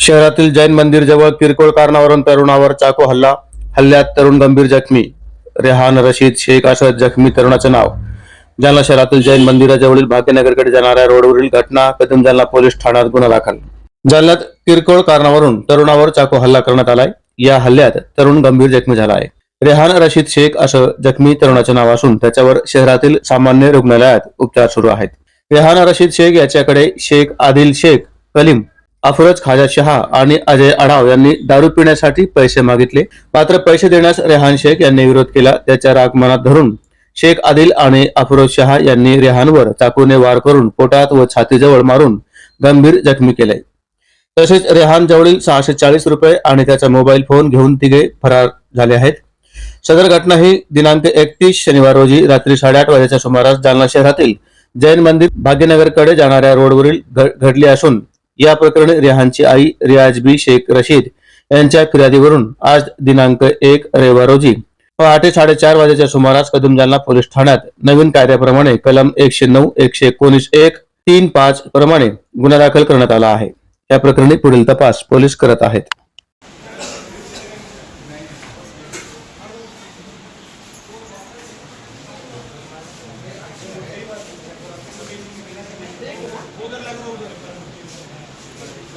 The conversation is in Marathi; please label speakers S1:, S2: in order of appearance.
S1: शहरातील जैन मंदिर जवळ किरकोळ कारणावरून तरुणावर चाकू हल्ला. हल्ल्यात तरुण गंभीर जखमी. रेहान रशीद शेख असं जखमी तरुणाचं नाव. जालना शहरातील जैन मंदिराजवळील भाग्यनगरकडे जाणाऱ्या रोडवरील घटना कदम जालना पोलीस ठाण्यात गुन्हा दाखल. जालन्यात किरकोळ कारणावरून तरुणावर चाकू हल्ला करण्यात आलाय. या हल्ल्यात तरुण गंभीर जखमी झाला आहे. रेहान रशीद शेख असं जखमी तरुणाचं नाव असून त्याच्यावर शहरातील सामान्य रुग्णालयात उपचार सुरू आहेत. रेहान रशीद शेख याच्याकडे शेख आदिल शेख कलीम अफरोज खाजा शहा आणि अजय अडाव यांनी दारू पिण्यासाठी पैसे मागितले. मात्र पैसे देण्यास रेहान शेख यांनी विरोध केला. त्याच्या राग मनात धरून शेख आदिल आणि अफरोज शहा यांनी रेहानवर चाकूने वार करून पोटात व छातीजवळ मारून गंभीर जखमी केले. तसेच रेहान जवळील सहाशे चाळीस रुपये आणि त्याचा मोबाईल फोन घेऊन तिघे फरार झाले आहेत. सदर घटना ही दिनांक एकतीस शनिवार रोजी रात्री साडेआठ वाजेच्या सुमारास जालना शहरातील जैन मंदिर भाग्यनगरकडे जाणाऱ्या रोडवरील घडली असून या प्रकरणी रेहानची आई रियाजबी शेख रशीद यांच्या फिर्यादीवरून आज दिनांक एक रविवार रोजी पहाटे साडेचार वाजेच्या सुमारास कदम जालना पोलीस ठाण्यात नवीन कायद्याप्रमाणे कलम एकशे नऊ एकशे एकोणीस एक तीन पाच प्रमाणे गुन्हा दाखल करण्यात आला आहे. या प्रकरणी पुढील तपास पोलीस करत आहेत. उधर उधर